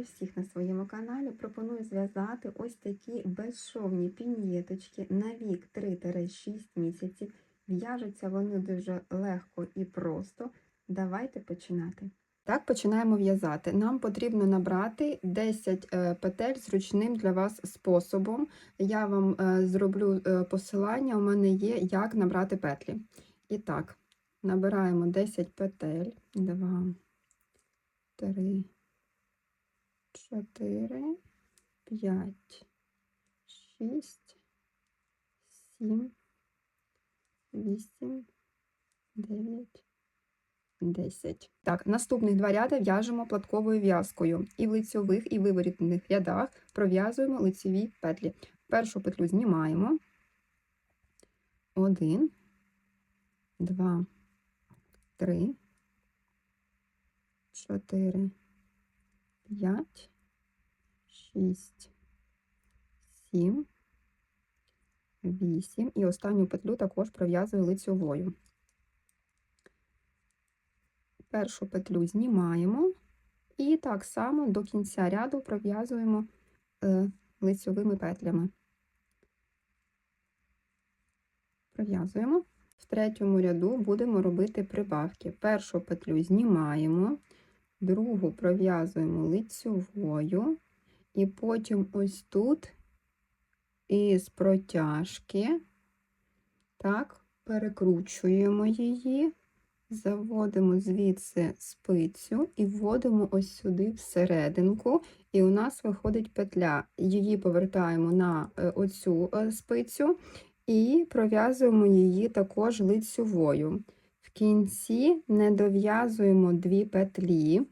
Вітаю всіх на своєму каналі. Пропоную зв'язати ось такі безшовні пін'єточки на вік 3-6 місяців. В'яжуться вони дуже легко і просто. Давайте починати. Так, починаємо в'язати. Нам потрібно набрати 10 е, петель зручним для вас способом. Я вам е, зроблю е, посилання, у мене є, як набрати петлі. І так, набираємо 10 петель. 2, 3, 4, 5, 6, 7, 8, 9, 10. Так, наступних два ряди в'яжемо платковою в'язкою. І в лицьових, і в виворітних рядах пров'язуємо лицеві петлі. Першу петлю знімаємо. Один, два, три, чотири, п'ять, шість, сім, вісім. І останню петлю також пров'язую лицьовою. Першу петлю знімаємо і так само до кінця ряду пров'язуємо е, лицьовими петлями. Пров'язуємо. В третьому ряду будемо робити прибавки. Першу петлю знімаємо, другу пров'язуємо лицьовою, і потім ось тут із протяжки, так, перекручуємо її, заводимо звідси спицю і вводимо ось сюди всерединку, і у нас виходить петля. Її повертаємо на е, оцю е, спицю і пров'язуємо її також лицьовою. В кінці не дов'язуємо дві петлі.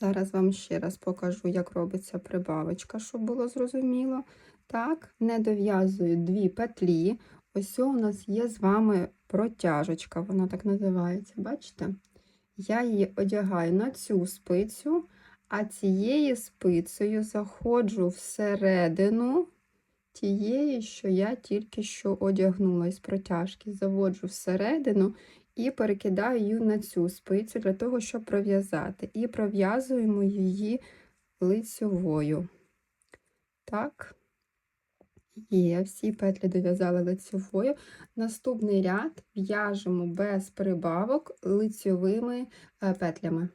Зараз вам ще раз покажу, як робиться прибавочка, щоб було зрозуміло. Так, не дов'язую дві петлі. Ось у нас є з вами протяжечка, вона так називається, бачите? Я її одягаю на цю спицю, а цією спицею заходжу всередину тієї, що я тільки що одягнула із протяжки. Заводжу всередину і перекидаю її на цю спицю для того, щоб пров'язати. І пров'язуємо її лицьовою. Так, є, всі петлі дов'язали лицьовою. Наступний ряд в'яжемо без прибавок лицьовими е, петлями.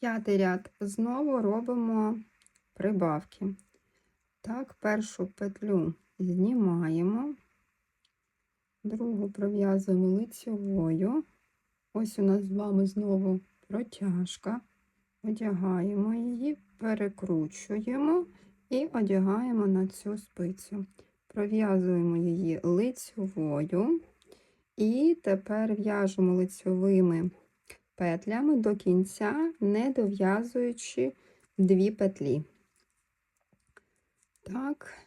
П'ятий ряд знову робимо прибавки. Так, першу петлю знімаємо, другу пров'язуємо лицьовою. Ось у нас з вами знову протяжка. Одягаємо її, перекручуємо і одягаємо на цю спицю. Пров'язуємо її лицьовою. І тепер в'яжемо лицьовими петлями до кінця, не дов'язуючи дві петлі. Так.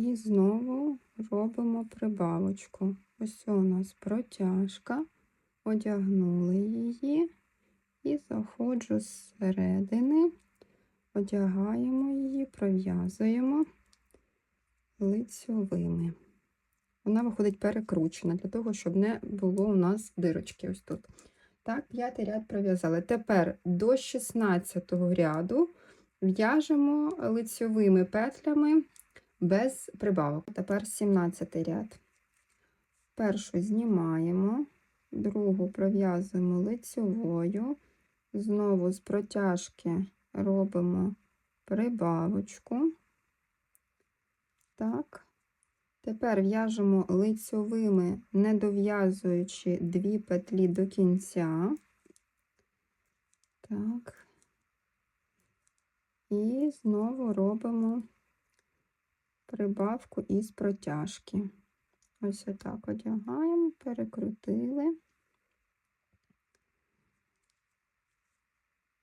І знову робимо прибавочку. Ось у нас протяжка, одягнули її і заходжу зсередини, одягаємо її, пров'язуємо лицьовими. Вона виходить перекручена, для того, щоб не було у нас дирочки ось тут. Так, п'ятий ряд пров'язали. Тепер до 16 ряду в'яжемо лицьовими петлями без прибавок. Тепер 17 ряд. Першу знімаємо, другу пров'язуємо лицьовою, знову з протяжки робимо прибавочку. Так. Тепер в'яжемо лицьовими, не дов'язуючи дві петлі до кінця. Так. І знову робимо прибавку із протяжки. Ось отак одягаємо, перекрутили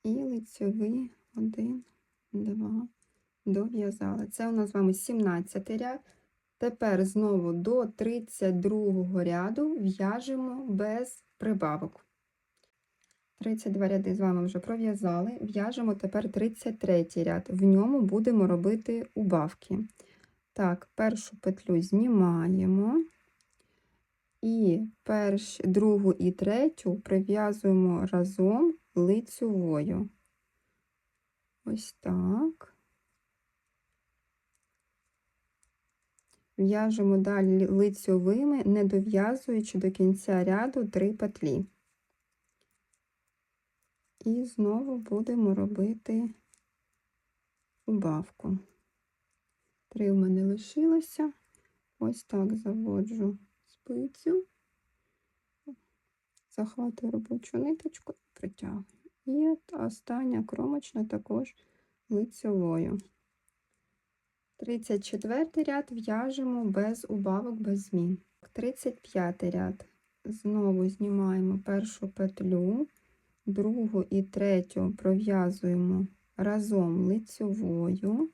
і лицьовий один, два, дов'язали. Це у нас з вами 17 ряд. Тепер знову до 32 ряду в'яжемо без прибавок. 32 ряди з вами вже пров'язали. В'яжемо тепер 33 ряд. В ньому будемо робити убавки. Так, першу петлю знімаємо. І перш, другу і третю прив'язуємо разом лицьовою. Ось так. В'яжемо далі лицьовими, не дов'язуючи до кінця ряду 3 петлі. І знову будемо робити убавку. Три в мене лишилося. Ось так заводжу спицю, захватую робочу ниточку і притягую. І остання кромочна також лицьовою. 34 ряд в'яжемо без убавок, без змін. 35 ряд знову знімаємо першу петлю, другу і третю пров'язуємо разом лицьовою,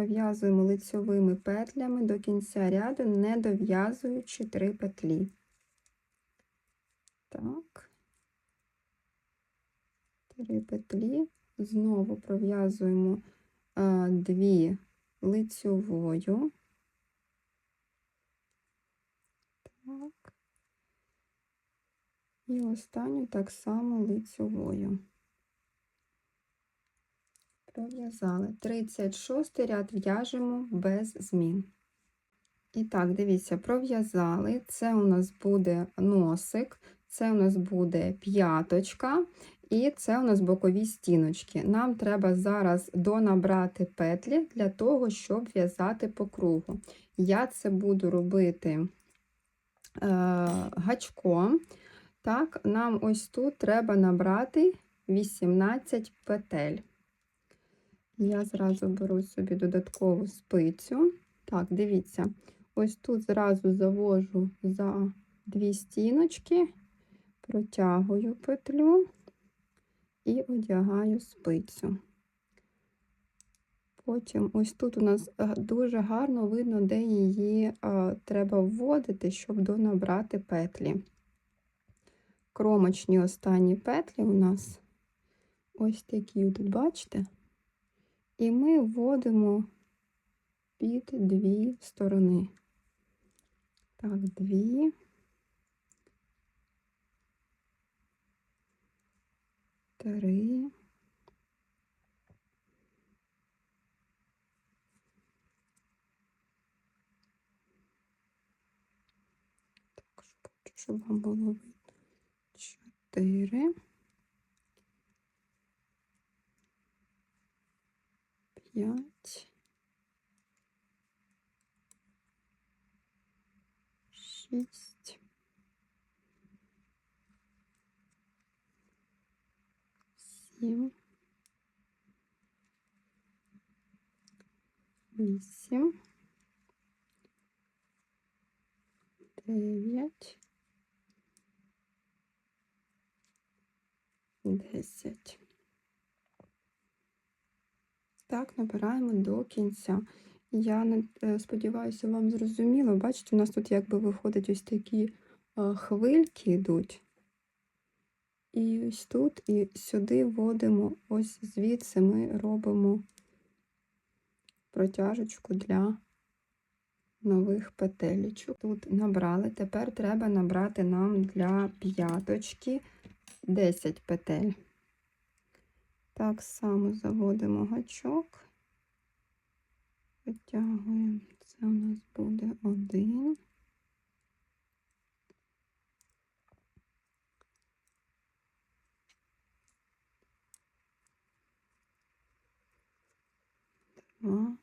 пров'язуємо лицьовими петлями до кінця ряду, не дов'язуючи 3 петлі. Так, 3 петлі, знову пров'язуємо дві лицьовою. Так. І останню так само лицьовою. Пров'язали. 36 ряд в'яжемо без змін. І так, дивіться, пров'язали. Це у нас буде носик, це у нас буде п'яточка, і це у нас бокові стіночки. Нам треба зараз донабрати петлі для того, щоб в'язати по кругу. Я це буду робити е, гачком. Так, Нам ось тут треба набрати 18 петель. Я зразу беру собі додаткову спицю. Так, дивіться, ось тут зразу завожу за дві стіночки, протягую петлю і одягаю спицю. Потім ось тут у нас е, дуже гарно видно, де її а, треба вводити, щоб донабрати петлі. Кромочні останні петлі у нас ось такі, тут, бачите? І ми вводимо під дві сторони. Так, дві. Три. Хочу, щоб вам було видно. Чотири. П'ять. Шість. Сім. Вісім. Дев'ять. Десять. Так, набираємо до кінця. Я е, сподіваюся, вам зрозуміло. Бачите, у нас тут якби виходить ось такі хвильки йдуть. І ось тут, і сюди вводимо, ось звідси ми робимо протяжечку для нових петелечок. Тут набрали, тепер треба набрати нам для п'яточки 10 петель. Так само заводимо гачок, витягуємо, це у нас буде один. Два.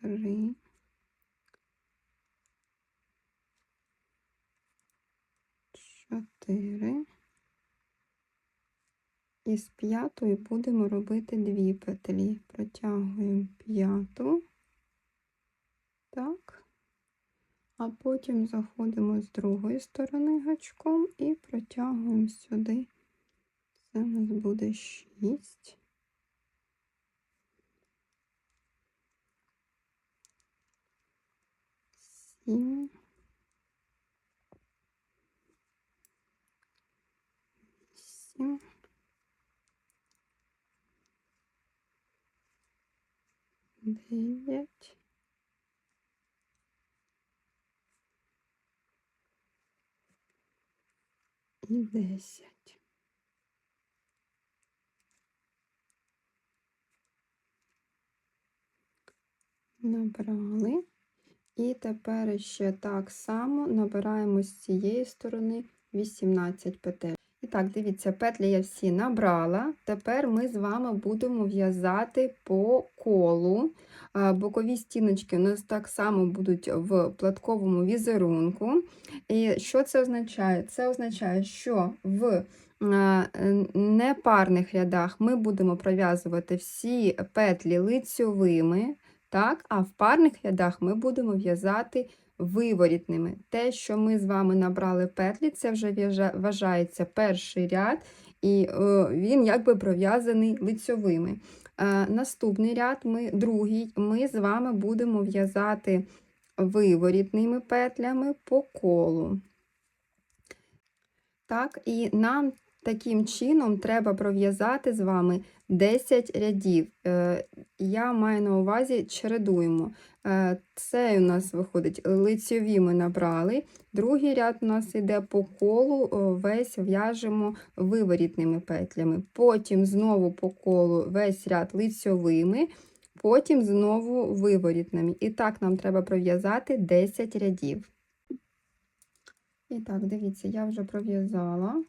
Три. Чотири. І з п'ятої будемо робити дві петлі. Протягуємо п'яту, так, а потім заходимо з другої сторони гачком і протягуємо сюди. Це у нас буде шість. Сім. вісім. Дев'ять. І десять. Набрали. І тепер ще так само набираємо з цієї сторони 18 петель. Так, дивіться, петлі я всі набрала. Тепер ми з вами будемо в'язати по колу. Бокові стіночки у нас так само будуть в платковому візерунку. І що це означає? Це означає, що в непарних рядах ми будемо пров'язувати всі петлі лицьовими. Так, а в парних рядах ми будемо в'язати виворітними. Те, що ми з вами набрали петлі, це вже вважається перший ряд, і е, він якби пров'язаний лицьовими. Е, наступний ряд, ми, другий, ми з вами будемо в'язати виворітними петлями по колу. Так, і нам таким чином треба пров'язати з вами 10 рядів. Е, Я маю на увазі чередуємо. Е, Це у нас виходить лицьові ми набрали. Другий ряд у нас йде по колу, весь в'яжемо виворітними петлями. Потім знову по колу весь ряд лицьовими, потім знову виворітними. І так нам треба пров'язати 10 рядів. І так, дивіться, я вже пров'язала.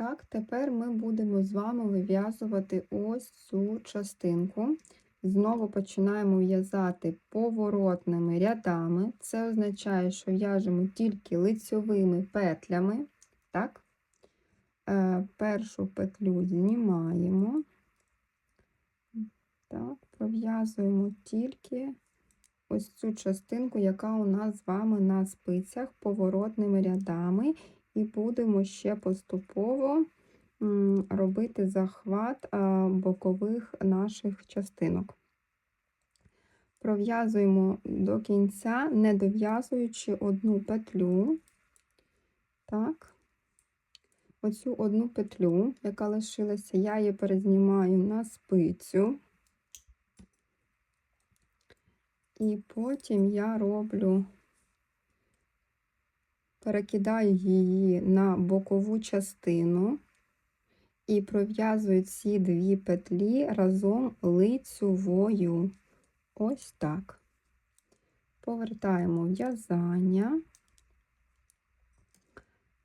Так, тепер ми будемо з вами вив'язувати ось цю частинку. Знову починаємо в'язати поворотними рядами. Це означає, що в'яжемо тільки лицьовими петлями. Так? Е, першу петлю знімаємо. Так, пров'язуємо тільки ось цю частинку, яка у нас з вами на спицях поворотними рядами і будемо ще поступово робити захват бокових наших частинок. Пров'язуємо до кінця, не дов'язуючи одну петлю. Так. Оцю одну петлю, яка лишилася, я її перезнімаю на спицю. І потім я роблю перекидаю її на бокову частину і пров'язую ці дві петлі разом лицьовою. Ось так. Повертаємо в'язання.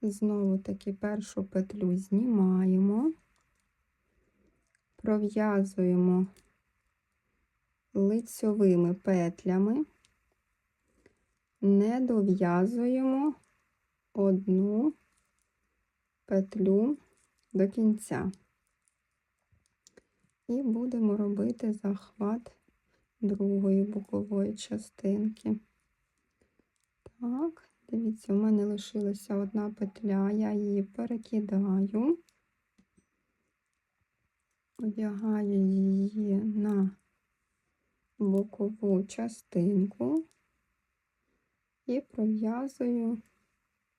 Знову таки першу петлю знімаємо, пров'язуємо лицьовими петлями, не дов'язуємо одну петлю до кінця. І будемо робити захват другої бокової частинки. Так, дивіться, у мене лишилася одна петля, я її перекидаю, одягаю її на бокову частинку і пров'язую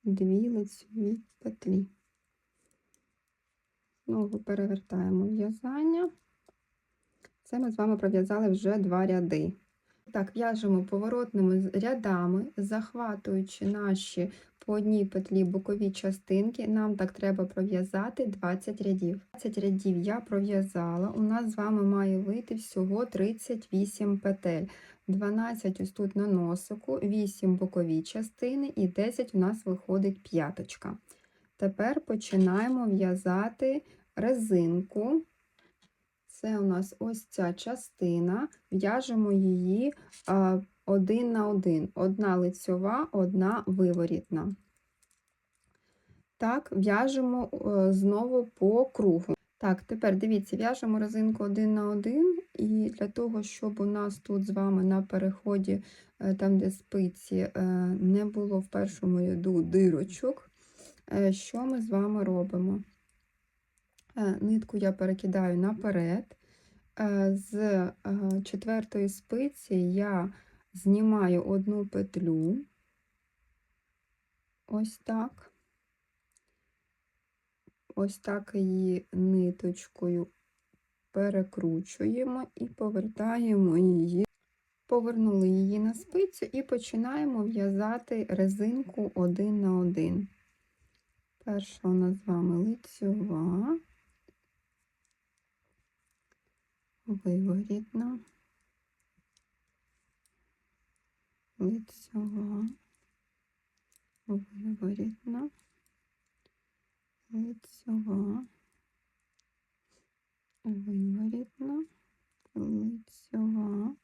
дві лицеві петлі. Знову перевертаємо в'язання. Це ми з вами пров'язали вже два ряди. Так, в'яжемо поворотними рядами, захватуючи наші по одній петлі бокові частинки, нам так треба пров'язати 20 рядів. 20 рядів я пров'язала, у нас з вами має вийти всього 38 петель. 12 ось тут на носику, 8 бокові частини і 10 у нас виходить п'яточка. Тепер починаємо в'язати резинку. Це у нас ось ця частина, в'яжемо її один на один. Одна лицьова, одна виворітна. Так, в'яжемо е, знову по кругу. Так, тепер дивіться, в'яжемо резинку один на один, і для того, щоб у нас тут з вами на переході, е, там, де спиці, е, не було в першому ряду дирочок, е, що ми з вами робимо? Нитку я перекидаю наперед. З четвертої спиці я знімаю одну петлю, ось так. Ось так її ниточкою перекручуємо і повертаємо її. Повернули її на спицю і починаємо в'язати резинку один на один. Перша у нас з вами лицьова, виворітна, лицьова, виворітна, лицьова, виворітна, лицьова,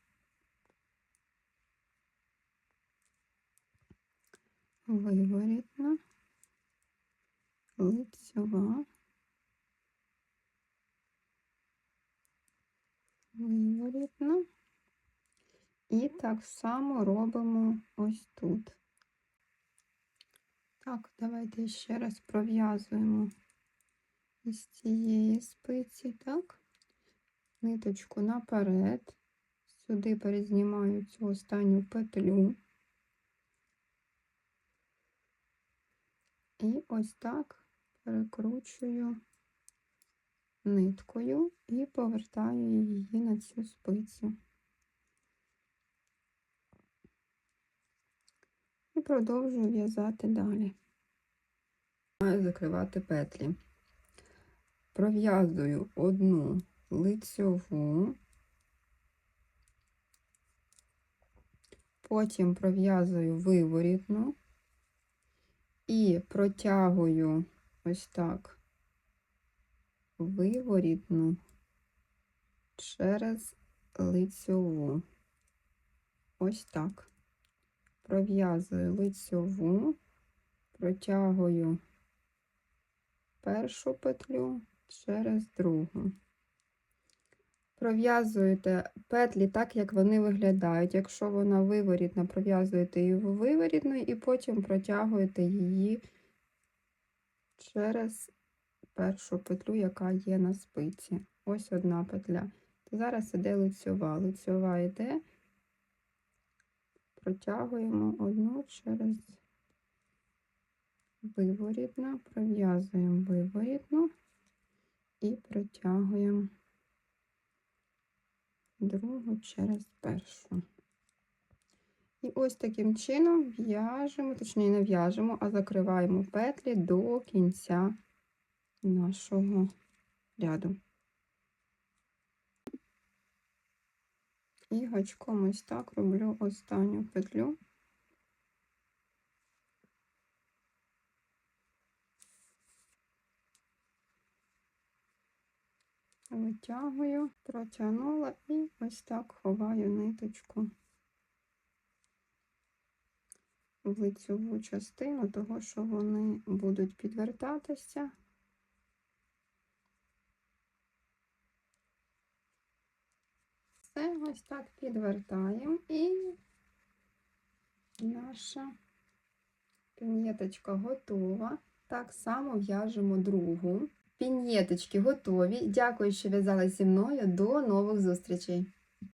виворітна, лицьова, виворітна. І так само робимо ось тут. Так, давайте ще раз пров'язуємо із цієї спиці, так, ниточку наперед, сюди перезнімаю цю останню петлю. І ось так перекручую ниткою і повертаю її на цю спицю. Продовжую в'язати далі. Маю закривати петлі. Пров'язую одну лицьову, потім пров'язую виворітну і протягую ось так виворітну через лицьову. Ось так. Пров'язую лицьову, протягую першу петлю через другу. Пров'язуєте петлі так, як вони виглядають. Якщо вона виворітна, пров'язуєте її в виворітну і потім протягуєте її через першу петлю, яка є на спиці. Ось одна петля. Зараз іде лицьова. Лицьова йде, протягуємо одну через виворітну, пров'язуємо виворітну і протягуємо другу через першу. І ось таким чином в'яжемо, точніше не в'яжемо, а закриваємо петлі до кінця нашого ряду. І гачком ось так роблю останню петлю. Витягую, протягнула і ось так ховаю ниточку в лицьову частину, того, що вони будуть підвертатися. Все, ось так підвертаємо і наша пін'єточка готова. Так само в'яжемо другу. Пін'єточки готові. Дякую, що в'язали зі мною. До нових зустрічей!